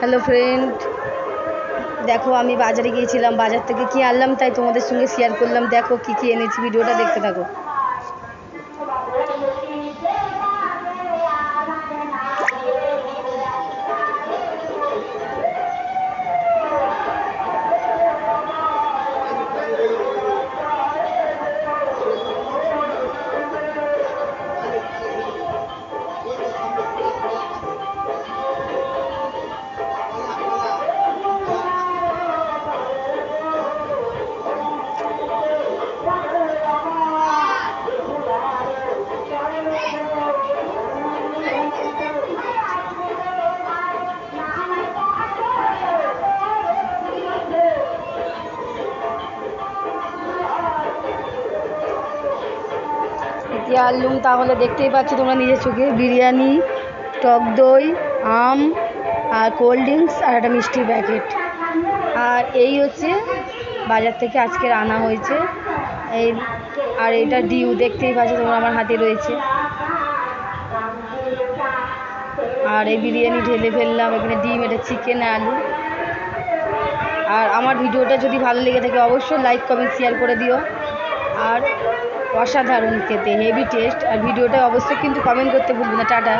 Hello friend দেখো, আমি বাজারে গিয়েছিলাম, বাজার থেকে কি আনলাম তাই তোমাদের সঙ্গে শেয়ার করলাম। দেখো, কি কি এনেছি, ভিডিওটা দেখতে থাকো। আনলুম তাহলে দেখতেই পাচ্ছ তোমরা নিজের চোখে। বিরিয়ানি, টক দই, আম, আর কোল্ড ড্রিঙ্কস, আর একটা মিষ্টির প্যাকেট। আর এই হচ্ছে বাজার থেকে আজকের আনা হয়েছে। এই, আর এটা ডিউ, দেখতেই পাচ্ছ তোমরা আমার হাতে রয়েছে। আর এই বিরিয়ানি ঢেলে ফেললাম, এখানে ডিম, এটা চিকেন আলু। আর আমার ভিডিওটা যদি ভালো লেগে থাকে, অবশ্যই লাইক কমেন্ট শেয়ার করে দিও। আর অসাধারণ খেতে হেভি টেস্ট আর ভিডিওটা অবশ্যই কিন্তু কমেন্ট করতে ভুলবে না টাটা।